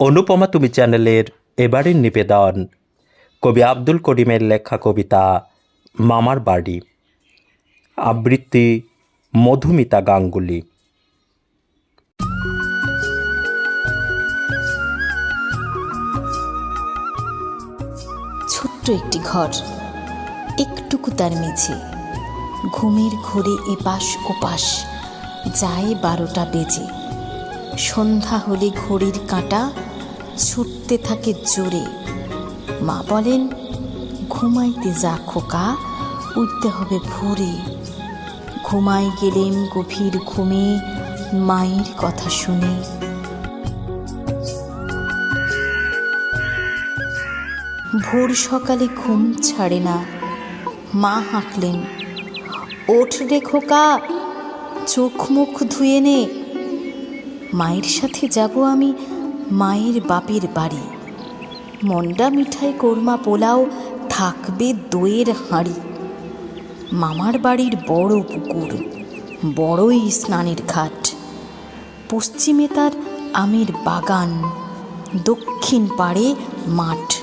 অনুপমা তুমি চ্যানেলের এবারের নিবেদন। কবি আব্দুল করিমের লেখা কবিতা, মামার বাড়ি। আবৃত্তি, মধুমিতা গাঙ্গুলি। ছোট্ট একটি ঘর, একটুকু তার মেঝে। ঘুমের ঘোরে এপাশ ওপাশ, যায় বারোটা বেজে। সন্ধ্যা হলে ঘড়ির কাঁটা ছুটতে থাকে জোরে। মা বলেন, ঘুমাইতে যা খোকা, উঠতে হবে ভোরে। ঘুমাই গেলেম গভীর ঘুমে মায়ের কথা শুনে। ভোর সকালে ঘুম ছাড়ে না। মা হাঁকলেন ওঠ রে খোকা, চোখ মুখ ধুয়ে নে। মায়ের সাথে যাব আমি মায়ের বাপের বাড়ি। মন্ডা মিঠাই কোরমা পোলাও থাকবে দইয়ের হাঁড়ি। মামার বাড়ির বড় পুকুর, বড়ই স্নানের ঘাট। পশ্চিমে তার আমের বাগান, দক্ষিণ পাড়ে মাঠ।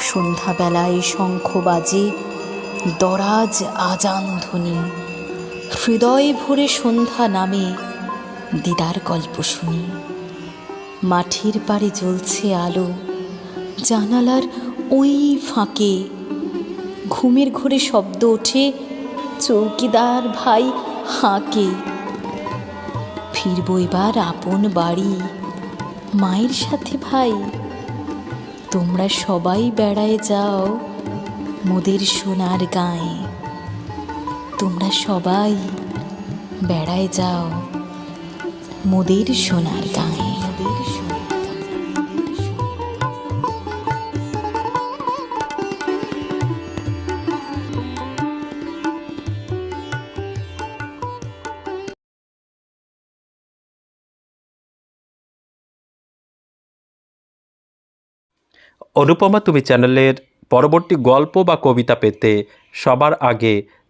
সন্ধ্যাবেলায় শঙ্খ বাজে, দরাজ আজান ধ্বনি। হৃদয় ভরে সন্ধ্যা নামে দিদার গল্প শুনি। মাঠের পাড়ে জ্বলছে আলো, জানালার ওই ফাঁকে ঘুমের ঘোরে শব্দ ওঠে, চৌকিদার ভাই হাঁকে। ফিরব এবার আপন বাড়ি, মায়ের সাথে ভাই। তোমরা সবাই বেড়ায় যাও মোদের সোনার গায়ে। তোমরা সবাই বেড়ায় যাও মোদের সোনার গায়ে সোনার অনুপমা, তুমি চ্যানেলের পরবর্তী গল্প বা কবিতা পেতে সবার আগে